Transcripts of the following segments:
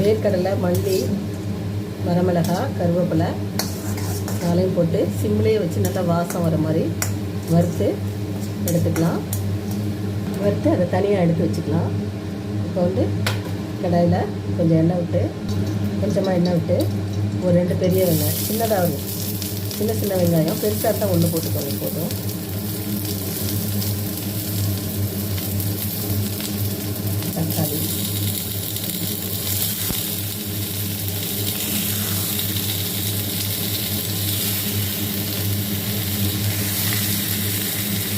வேர்க்கடலை மல்லி வரமிளகா கருவேப்பிலை நாளையும் போட்டு சிம்லேயே வச்சு நல்லா வாசம் வர மாதிரி வறுத்து எடுத்துக்கலாம். வறுத்து அதை தனியாக எடுத்து வச்சுக்கலாம். இப்போ வந்து கடாயில் கொஞ்சம் எண்ணெய் விட்டு கொஞ்சமாக எண்ணெய் விட்டு ஒரு ரெண்டு பெரிய வெங்காயம் சின்னதாக சின்ன சின்ன வெங்காயம் பெருசாக தான் ஒன்று போட்டுக்கோங்க போதும் தக்காளி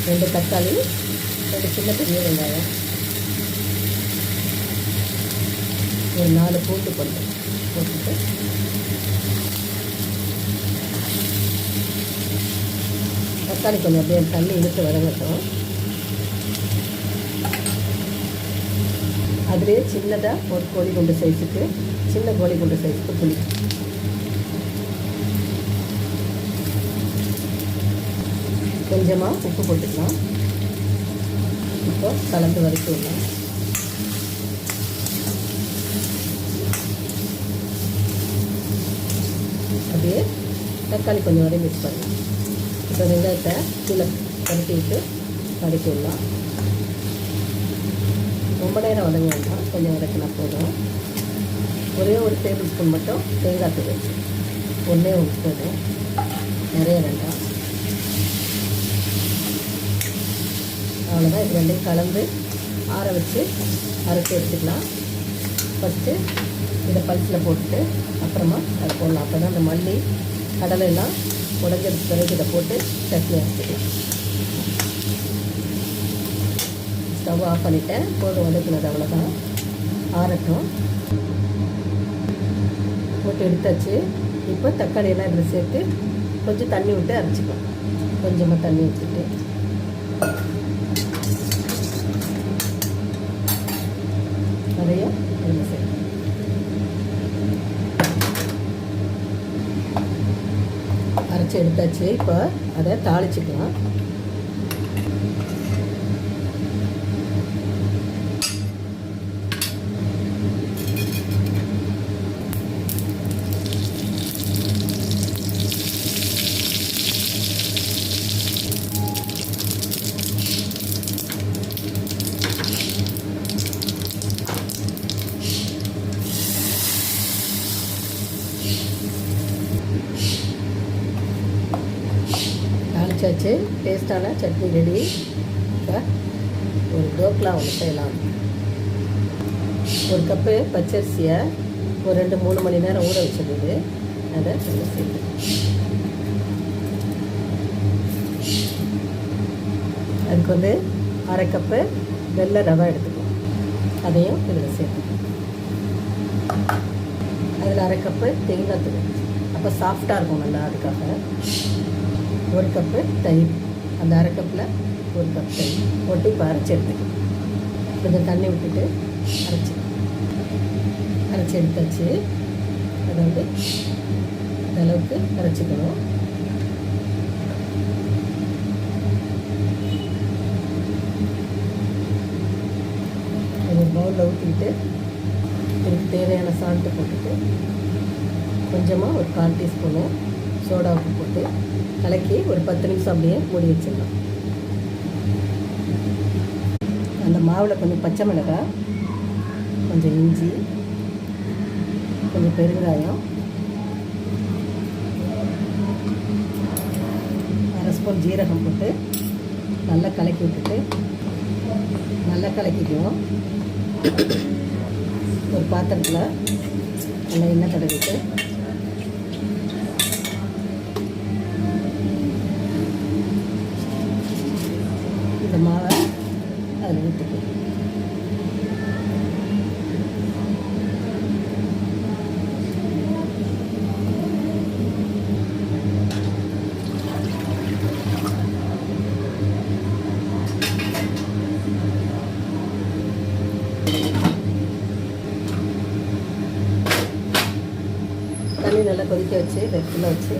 ரெண்டு தக்காளி ரெண்டு சின்ன பெரிய வெங்காயம். ஒரு நாலு பூண்டு கொண்டு போட்டுட்டு. தக்காளி கொஞ்சம் அப்படியே தண்ணி இழுத்து வதங்கட்டும். அதிலே சின்னதாக ஒரு கோழி குண்டு சைஸுக்கு சின்ன கோழி குண்டு சைஸுக்கு புளி. கொஞ்சமாக உப்பு போட்டுக்கலாம். இப்போ கலந்து வதக்கி விடலாம் அப்படியே தக்காளி கொஞ்சம் வரையும் மிக்ஸ் பண்ணலாம். இப்போ வெங்காயத்தை கீழே கருட்டி விட்டு வதக்கி விடலாம் ரொம்ப நேரம் வதங்க வேண்டாம். கொஞ்சம் வதக்கினா போதும். ஒரே ஒரு டேபிள் ஸ்பூன் மட்டும் தேங்காய் தூள் ஒன்றே ஒன்று போதும் நிறைய வேண்டாம். அவ்வளோதான் இது ரெண்டையும் கலந்து ஆற வச்சு அரைச்சி எடுத்துக்கலாம். ஃபஸ்ட்டு இதை பல்ஸில் போட்டுட்டு அப்புறமா அதை போடலாம். அப்போ தான் அந்த மல்லி கடலை எல்லாம் உடஞ்சதுக்கு பிறகு இதை போட்டு சட்னி அரைச்சிக்கலாம். ஸ்டவ் ஆஃப் பண்ணிட்டேன். போட்டு வதக்குனது அவ்வளோதான் ஆறட்டும். போட்டு எடுத்தாச்சு. இப்போ தக்காளி எல்லாம் இதில் சேர்த்து கொஞ்சம் தண்ணி விட்டு அரைச்சிக்கலாம். கொஞ்சமாக தண்ணி வச்சுட்டு நிறைய இதில் சேர்க்கணும் அரைச்சி எடுத்தாச்சு. இப்போ அதை தாளிச்சுக்கலாம். தாளிச்சாச்சு. டேஸ்டான சட்னி ரெடி இப்போ ஒரு டோக்லா ஒன்று செய்யலாம். ஒரு கப்பு பச்சரிசியை ஒரு ரெண்டு மூணு மணி நேரம் ஊற வச்சிருந்தது. அதை நம்ம சேர்த்து. அதுக்கு வந்து அரை கப்பு வெள்ளை ரவை எடுத்துக்கணும். அதையும் இதில் சேர்த்துக்கணும் அரை கப்பு தேங்காய் தூள் அப்போ சாஃப்டாக இருக்கும் நல்லா அதுக்காக. ஒரு கப்பு தயிர். அந்த அரை கப்பில் ஒரு கப் தயிர். போட்டு இப்போ அரைச்சி எடுத்துக்கணும் கொஞ்சம் தண்ணி விட்டுட்டு அரைச்சி. அரைச்சி எடுத்தாச்சு. அதை வந்து அந்த அளவுக்கு அரைச்சிக்கணும். ஒரு பவுலில் ஊற்றிக்கிட்டு இதுக்கு தேவையான சால்ட்டு போட்டுட்டு கொஞ்சமாக ஒரு கால் டீஸ்பூனு சோடா உப்பு போட்டு கலக்கி ஒரு பத்து நிமிஷம் அப்படியே மூடி வச்சிடலாம். அந்த மாவில் கொஞ்சம் பச்சை மிளகாய் கொஞ்சம் இஞ்சி கொஞ்சம் பெருங்காயம் அரை ஸ்பூன் ஜீரகம் போட்டு நல்லா கலக்கி விட்டுட்டு நல்லா கலக்கிக்குவோம். ஒரு பாத்திரத்தில் நல்லா எண்ணெய் தடவிட்டு. இந்த மாவை அதில் ஊற்றிக்குவோம் தண்ணி நல்லா கொதிக்க வச்சு வெப்பில் வச்சு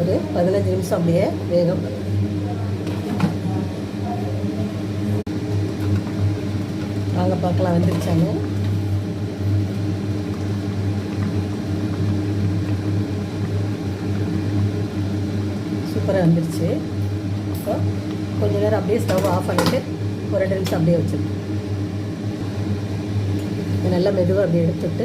ஒரு பதினஞ்சு நிமிஷம் அப்படியே வேகம். வாங்க பார்க்கலாம் வந்துருச்சாங்க சூப்பராக வந்துருச்சு. இப்போ கொஞ்ச நேரம் அப்படியே ஸ்டவ் ஆஃப் பண்ணிவிட்டு ஒரு ரெண்டு நிமிஷம் அப்படியே வச்சுருக்கேன் நல்லா மெதுவாக அப்படியே எடுத்துட்டு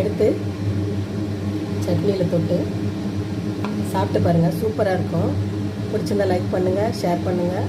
எடுத்து சட்னியில் தொட்டு சாப்பிட்டு பாருங்கள் சூப்பராக இருக்கும். பிடிச்சிருந்தா லைக் பண்ணுங்கள் ஷேர் பண்ணுங்கள்